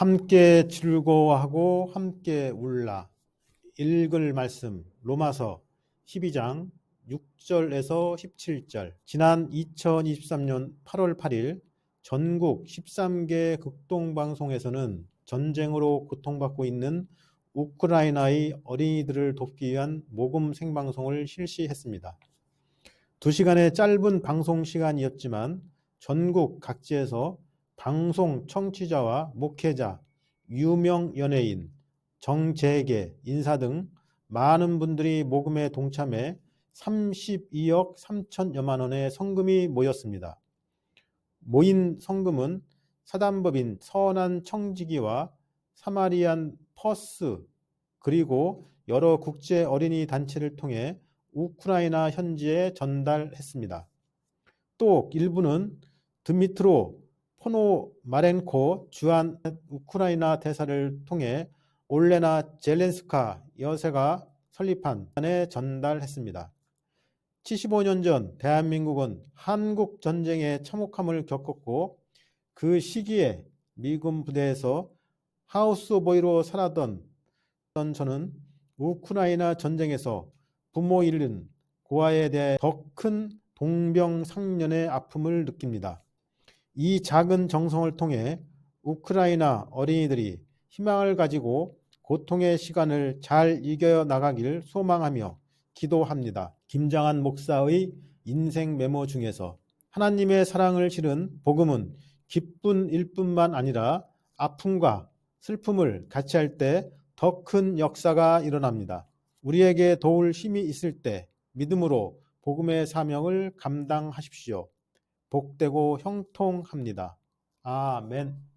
함께 즐거워하고 함께 울라. 읽을 말씀 로마서 12장 6절에서 17절. 지난 2023년 8월 8일 전국 13개 극동방송에서는 전쟁으로 고통받고 있는 우크라이나의 어린이들을 돕기 위한 모금 생방송을 실시했습니다. 2시간의 짧은 방송 시간이었지만 전국 각지에서 방송 청취자와 목회자, 유명 연예인, 정재계, 인사 등 많은 분들이 모금에 동참해 32억 3천여만 원의 성금이 모였습니다. 모인 성금은 사단법인 선한 청지기와 사마리안 퍼스 그리고 여러 국제 어린이 단체를 통해 우크라이나 현지에 전달했습니다. 또 일부는 드미트로 포노마렌코 주한 우크라이나 대사를 통해 올레나 젤렌스카 여세가 설립한 에 전달했습니다. 75년 전 대한민국은 한국 전쟁의 참혹함을 겪었고 그 시기에 미군 부대에서 하우스 보이로 살았던 저는 우크라이나 전쟁에서 부모 잃은 고아에 대해 더 큰 동병상련의 아픔을 느낍니다. 이 작은 정성을 통해 우크라이나 어린이들이 희망을 가지고 고통의 시간을 잘 이겨 나가길 소망하며 기도합니다. 김장한 목사의 인생 메모 중에서 하나님의 사랑을 실은 복음은 기쁜 일뿐만 아니라 아픔과 슬픔을 같이 할 때 더 큰 역사가 일어납니다. 우리에게 도울 힘이 있을 때 믿음으로 복음의 사명을 감당하십시오. 복되고 형통합니다. 아멘.